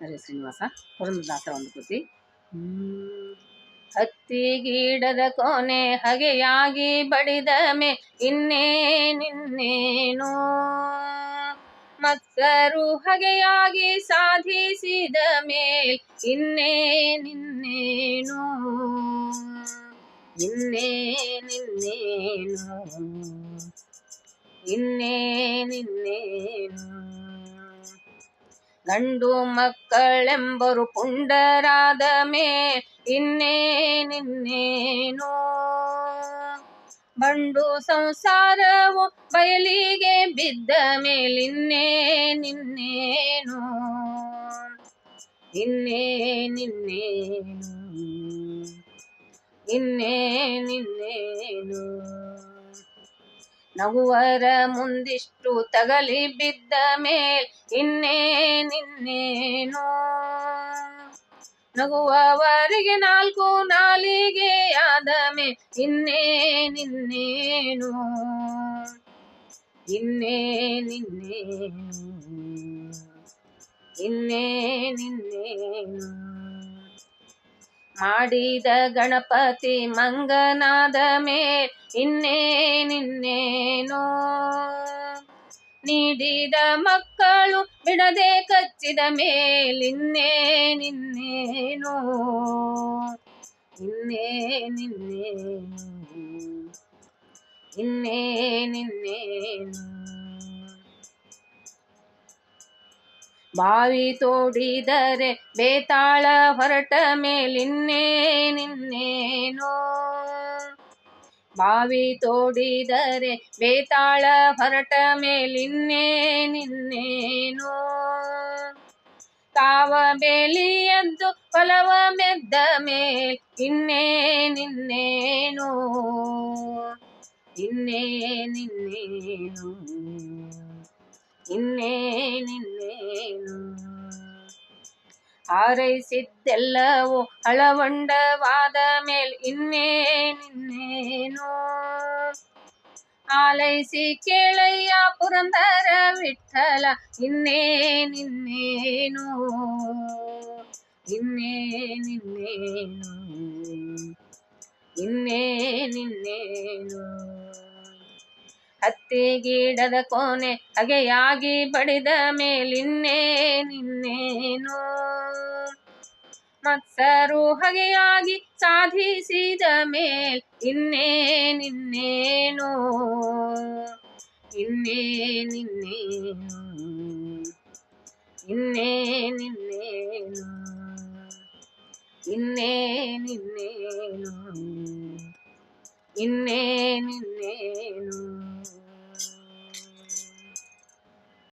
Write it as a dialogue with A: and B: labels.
A: ಹರೇ ಶ್ರೀನಿವಾಸ ಪುರಂದರದಾಸರ ಒಂದು ಕೃತಿ. ಹತ್ತಿ ಗಿಡದ ಕೊನೆ ಹಗೆಯಾಗಿ ಬಡಿದ ಮೇ ಇನ್ನೇನಿನ್ನೇನು ಮಕ್ಕರು ಹಗೆಯಾಗಿ ಸಾಧಿಸಿದ ಮೇಲ್ ಇನ್ನೇನಿನ್ನೇನು ಇನ್ನೇನಿನ್ನೇನು ಇನ್ನೇನಿನ್ನೇನು ಗಂಡು ಮಕ್ಕಳೆಂಬರು ಪುಂಡರಾದ ಮೇ ಇನ್ನೇನಿನ್ನೇನು ಬಂಡು ಸಂಸಾರವು ಬಯಲಿಗೆ ಬಿದ್ದ ಮೇಲಿನ್ನೇನಿನ್ನೇನು ಇನ್ನೇನಿನ್ನೇನು ಇನ್ನೇನಿನ್ನೇನು ನಗುವರ ಮುಂದಿಷ್ಟು ತಗಲಿ ಬಿದ್ದ ಮೇಲ್ ಇನ್ನೇನಿನ್ನೇನು ನಗುವವರಿಗೆ ನಾಲ್ಕು ನಾಲಿಗೆ ಆದ ಇನ್ನೇ ಇನ್ನೇನಿನ್ನೇನು ಇನ್ನೇನಿನ್ನೇನು ಇನ್ನೇನಿನ್ನೇನು ಮಾಡಿದ ಗಣಪತಿ ಮಂಗನಾದ ಮೇಲ್ ಇನ್ನೇನಿನ್ನೇನೋ ನೀಡಿದ ಮಕ್ಕಳು ಬಿಡದೆ ಕಚ್ಚಿದ ಮೇಲಿನ್ನೇನಿನ್ನೇನೋ ಇನ್ನೇನಿನ್ನೇನು ಇನ್ನೇನಿನ್ನೇನು ಬಾವಿ ತೋಡಿದರೆ ಬೇತಾಳ ಹೊರಟ ಮೇಲಿನ್ನೇನಿನ್ನೇನೋ ಬಾವಿ ತೋಡಿದರೆ ಬೇತಾಳ ಹೊರಟ ಮೇಲಿನ್ನೇನಿನ್ನೇನೋ ತಾವ ಬೇಲಿಯದ್ದು ಫಲವ ಮೆದ್ದ ಮೇಲ್ ಇನ್ನೇನಿನ್ನೇನು ಇನ್ನೇ ಇನ್ನೇನಿನ್ನೇನು ಹಾರೈಸಿದ್ದೆಲ್ಲವೂ ಅಳವಂಡವಾದ ಮೇಲ್ ಇನ್ನೇನಿನ್ನೇನು ಆಲೈಸಿ ಕೇಳಯ್ಯ ಪುರಂದರ ವಿಠಲ ಇನ್ನೇನಿನ್ನೇನು ಇನ್ನೇನಿನ್ನೇನು ಇನ್ನೇನಿನ್ನೇನು ಹತ್ತಿ ಗಿಡದ ಕೋಣೆ ಹಗೆಯಾಗಿ ಬಡಿದ ಮೇಲಿನ್ನೇನಿನ್ನೇನು ಮತ್ಸರು ಹಗೆಯಾಗಿ ಸಾಧಿಸಿದ ಮೇಲ್ ಇನ್ನೇನಿನ್ನೇನು ಇನ್ನೇನಿನ್ನೇನು ಇನ್ನೇನಿನ್ನೇನು ಇನ್ನೇನಿನ್ನೇನು ಇನ್ನೇನಿನ್ನೇನು